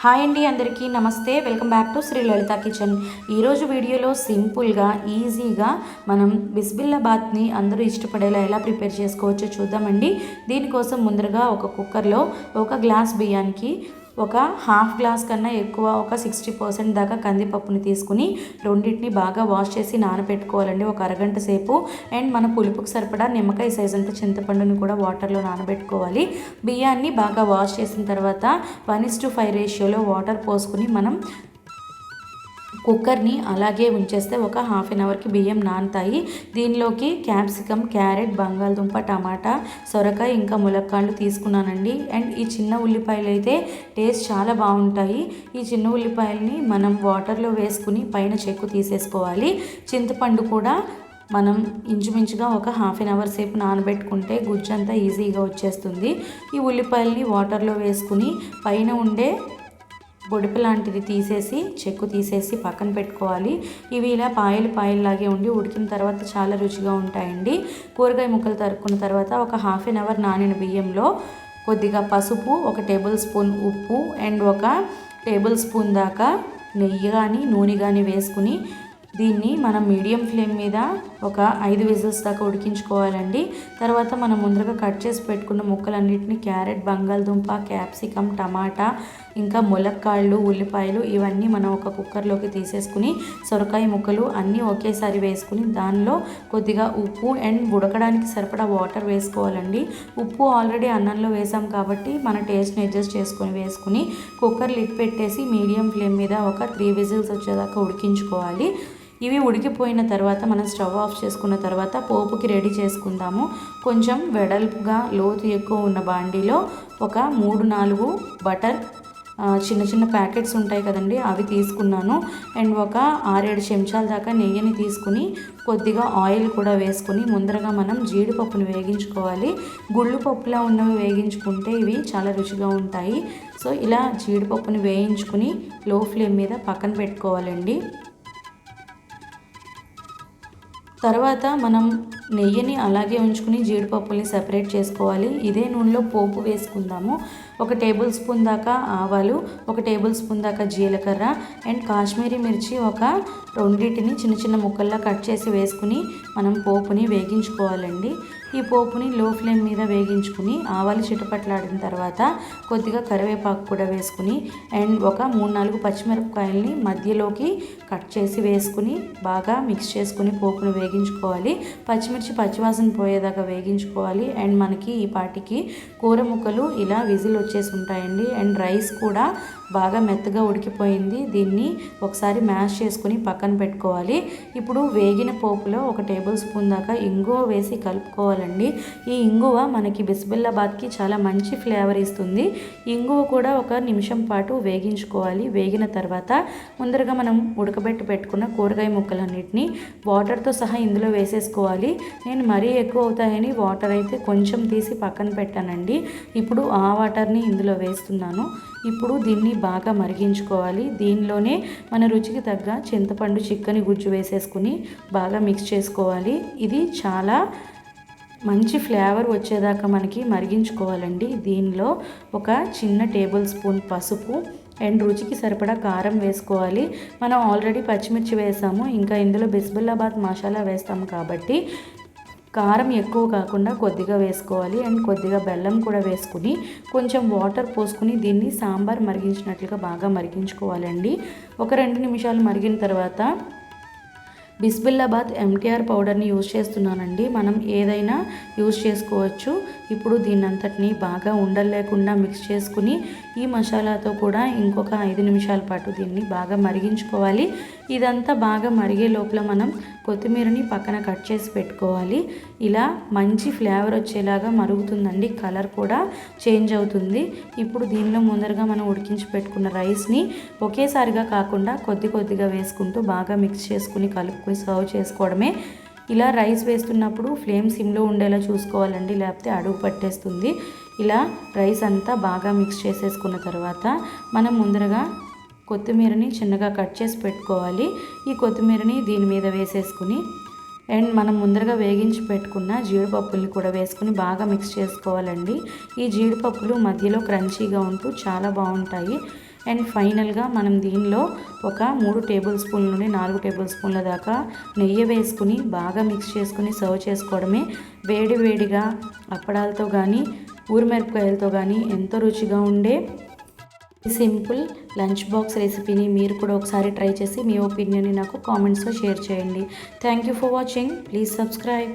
Hi అండి అందరికీ నమస్తే. Welcome back to Sri Lalitha kitchen. ఈరోజు వీడియోలో సింపుల్గా ఈజీగా మనం బిస్బిల్లాబాత్ని అందరూ ఇష్టపడేలా ఎలా ప్రిపేర్ చేసుకోవచ్చో చూద్దామండి. దీనికోసం ముందరగా ఒక కుక్కర్లో ఒక గ్లాస్ బియ్యానికి ఒక హాఫ్ గ్లాస్ కన్నా ఎక్కువ ఒక సిక్స్టీ పర్సెంట్ దాకా కందిపప్పుని తీసుకుని రెండింటిని బాగా వాష్ చేసి నానబెట్టుకోవాలండి. ఒక అరగంట సేపు. అండ్ మన పులుపుకి సరిపడా నిమ్మకాయ సైజ్ అంత చింతపండుని కూడా వాటర్లో నానబెట్టుకోవాలి. బియ్యాన్ని బాగా వాష్ చేసిన తర్వాత వన్ ఇస్ టు ఫైవ్ రేషియోలో వాటర్ పోసుకుని మనం కుక్కర్ని అలాగే ఉంచేస్తే ఒక హాఫ్ అన్ అవర్కి బియ్యం నానుతాయి. దీనిలోకి క్యాప్సికమ్ క్యారెట్ బంగాళదుంప టమాటా సొరకాయ ఇంకా ములక్కాళ్ళు తీసుకున్నానండి. అండ్ ఈ చిన్న ఉల్లిపాయలు అయితే టేస్ట్ చాలా బాగుంటాయి. ఈ చిన్న ఉల్లిపాయలని మనం వాటర్లో వేసుకుని పైన చెక్కు తీసేసుకోవాలి. చింతపండు కూడా మనం ఇంచుమించుగా ఒక హాఫ్ అన్ అవర్ సేపు నానబెట్టుకుంటే గుజ్జంతా ఈజీగా వచ్చేస్తుంది. ఈ ఉల్లిపాయల్ని వాటర్లో వేసుకుని పైన ఉండే బొడిప లాంటిది తీసేసి చెక్కు తీసేసి పక్కన పెట్టుకోవాలి. ఇవి ఇలా పాయలు పాయల్లాగే ఉండి ఉడికిన తర్వాత చాలా రుచిగా ఉంటాయండి. కూరగాయ ముక్కలు తరుక్కున్న తర్వాత ఒక హాఫ్ అన్ అవర్ నానిన బియ్యంలో కొద్దిగా పసుపు ఒక టేబుల్ స్పూన్ ఉప్పు అండ్ ఒక టేబుల్ స్పూన్ దాకా నెయ్యి కానీ నూనె కానీ వేసుకుని దీన్ని మనం మీడియం ఫ్లేమ్ మీద ఒక ఐదు విజిల్స్ దాకా ఉడికించుకోవాలండి. తర్వాత మనం ముందరగా కట్ చేసి పెట్టుకున్న ముక్కలన్నిటిని క్యారెట్ బంగాళదుంప క్యాప్సికమ్ టమాటా ఇంకా ములక్కాళ్ళు ఉల్లిపాయలు ఇవన్నీ మనం ఒక కుక్కర్లోకి తీసేసుకుని సొరకాయ ముక్కలు అన్నీ ఒకేసారి వేసుకుని దానిలో కొద్దిగా ఉప్పు అండ్ ఉడకడానికి సరిపడా వాటర్ వేసుకోవాలండి. ఉప్పు ఆల్రెడీ అన్నంలో వేసాం కాబట్టి మన టేస్ట్ని అడ్జస్ట్ చేసుకొని వేసుకుని కుక్కర్ లిడ్ పెట్టేసి మీడియం ఫ్లేమ్ మీద ఒక త్రీ విజిల్స్ వచ్చేదాకా ఉడికించుకోవాలి. ఇవి ఉడికిపోయిన తర్వాత మనం స్టవ్ ఆఫ్ చేసుకున్న తర్వాత పోపుకి రెడీ చేసుకుందాము. కొంచెం వెడల్పుగా లోతు ఎక్కువ ఉన్న బాండీలో ఒక మూడు నాలుగు బటర్ చిన్న చిన్న ప్యాకెట్స్ ఉంటాయి కదండి అవి తీసుకున్నాను. అండ్ ఒక ఆరేడు చెంచాల దాకా నెయ్యిని తీసుకుని కొద్దిగా ఆయిల్ కూడా వేసుకుని ముందరగా మనం జీడిపప్పును వేగించుకోవాలి. గుళ్ళు పప్పులా ఉన్నవి వేగించుకుంటే ఇవి చాలా రుచిగా ఉంటాయి. సో ఇలా జీడిపప్పుని వేయించుకుని లో ఫ్లేమ్ మీద పక్కన పెట్టుకోవాలండి. తర్వాత మనం నెయ్యిని అలాగే ఉంచుకుని జీడిపప్పుల్ని సెపరేట్ చేసుకోవాలి. ఇదే నూనెలో పోపు వేసుకుందాము. ఒక టేబుల్ స్పూన్ దాకా ఆవాలు ఒక టేబుల్ స్పూన్ దాకా జీలకర్ర అండ్ కాశ్మీరీ మిర్చి ఒక రెండింటిని చిన్న చిన్న ముక్కల్లా కట్ చేసి వేసుకుని మనం పోపుని వేగించుకోవాలండి. ఈ పోపుని లో ఫ్లేమ్ మీద వేగించుకుని ఆవాలు చిటపట్లాడిన తర్వాత కొద్దిగా కరివేపాకు కూడా వేసుకుని అండ్ ఒక మూడు నాలుగు పచ్చిమిరపకాయల్ని మధ్యలోకి కట్ చేసి వేసుకుని బాగా మిక్స్ చేసుకుని పోపును వేగించుకోవాలి. పచ్చిమిర్చి పచ్చివాసన పోయేదాకా వేగించుకోవాలి. అండ్ మనకి ఈ పాటికి కూర ముక్కలు ఇలా విజిల్ వచ్చేసి ఉంటాయండి. అండ్ రైస్ కూడా బాగా మెత్తగా ఉడికిపోయింది. దీన్ని ఒకసారి మ్యాష్ చేసుకుని పక్కన పెట్టుకోవాలి. ఇప్పుడు వేగిన పోపులో ఒక టేబుల్ స్పూన్ దాకా ఇంగువ వేసి కలుపుకోవాలండి. ఈ ఇంగువ మనకి బిస్బిల్లాబాద్కి చాలా మంచి ఫ్లేవర్ ఇస్తుంది. ఇంగువ కూడా ఒక నిమిషం పాటు వేగించుకోవాలి. వేగిన తర్వాత ముందరగా మనం ఉడకబెట్టి పెట్టుకున్న కూరగాయ ముక్కలన్నిటిని వాటర్తో సహా ఇందులో వేసేసుకోవాలి. నేను మరీ ఎక్కువ అవుతాయని వాటర్ అయితే కొంచెం తీసి పక్కన పెట్టానండి. ఇప్పుడు ఆ వాటర్ని ఇందులో వేస్తున్నాను. ఇప్పుడు దీన్ని బాగా మరిగించుకోవాలి. దీనిలోనే మన రుచికి తగ్గ చింతపండు చిక్కని గుజ్జు వేసేసుకుని బాగా మిక్స్ చేసుకోవాలి. ఇది చాలా మంచి ఫ్లేవర్ వచ్చేదాకా మనకి మరిగించుకోవాలండి. దీనిలో ఒక చిన్న టేబుల్ స్పూన్ పసుపు అండ్ రుచికి సరిపడా కారం వేసుకోవాలి. మనం ఆల్రెడీ పచ్చిమిర్చి వేసాము. ఇంకా ఇందులో బిస్బుల్లాబాద్ మసాలా వేస్తాము కాబట్టి కారం ఎక్కువ కాకుండా కొద్దిగా వేసుకోవాలి అండ్ కొద్దిగా బెల్లం కూడా వేసుకుని కొంచెం వాటర్ పోసుకుని దీన్ని సాంబార్ మరిగించినట్లుగా బాగా మరిగించుకోవాలండి. ఒక రెండు నిమిషాలు మరిగిన తర్వాత బిస్బిల్లాబాద్ ఎంటీఆర్ పౌడర్ని యూజ్ చేస్తున్నానండి. మనం ఏదైనా యూజ్ చేసుకోవచ్చు. ఇప్పుడు దీన్నంతటిని బాగా ఉండలేకుండా మిక్స్ చేసుకుని ఈ మసాలాతో కూడా ఇంకొక ఐదు నిమిషాల పాటు దీన్ని బాగా మరిగించుకోవాలి. ఇదంతా బాగా మరిగే లోపల మనం కొత్తిమీరని పక్కన కట్ చేసి పెట్టుకోవాలి. ఇలా మంచి ఫ్లేవర్ వచ్చేలాగా మరుగుతుందండి. కలర్ కూడా చేంజ్ అవుతుంది. ఇప్పుడు దీనిలో ముందరగా మనం ఉడికించి పెట్టుకున్న రైస్ని ఒకేసారిగా కాకుండా కొద్ది కొద్దిగా వేసుకుంటూ బాగా మిక్స్ చేసుకుని కలుపుకొని సర్వ్ చేసుకోవడమే ఇలా రైస్ వేస్తున్నప్పుడు ఫ్లేమ్ సిమ్లో ఉండేలా చూసుకోవాలండి లేకపోతే అడుగు పట్టేస్తుంది. ఇలా రైస్ అంతా బాగా మిక్స్ చేసేసుకున్న తర్వాత మనం ముందరగా కొత్తిమీరని చిన్నగా కట్ చేసి పెట్టుకోవాలి. ఈ కొత్తిమీరని దీని మీద వేసేసుకుని అండ్ మనం ముందరగా వేగించి పెట్టుకున్న జీడిపప్పుల్ని కూడా వేసుకుని బాగా మిక్స్ చేసుకోవాలండి. ఈ జీడిపప్పులు మధ్యలో క్రంచీగా ఉంటూ చాలా బాగుంటాయి. అండ్ ఫైనల్గా మనం దీనిలో ఒక మూడు టేబుల్ స్పూన్ల నుండి నాలుగు టేబుల్ స్పూన్ల దాకా నెయ్యి వేసుకుని బాగా మిక్స్ చేసుకుని సర్వ్ చేసుకోవడమే. వేడి వేడిగా అప్పడాలతో కానీ ఊరిమిరపకాయలతో కానీ ఎంతో రుచిగా ఉండే సింపుల్ లంచ్ బాక్స్ రెసిపీని మీరు కూడా ఒకసారి ట్రై చేసి మీ ఒపీనియన్ని నాకు కామెంట్స్లో షేర్ చేయండి. Thank you for watching. Please subscribe.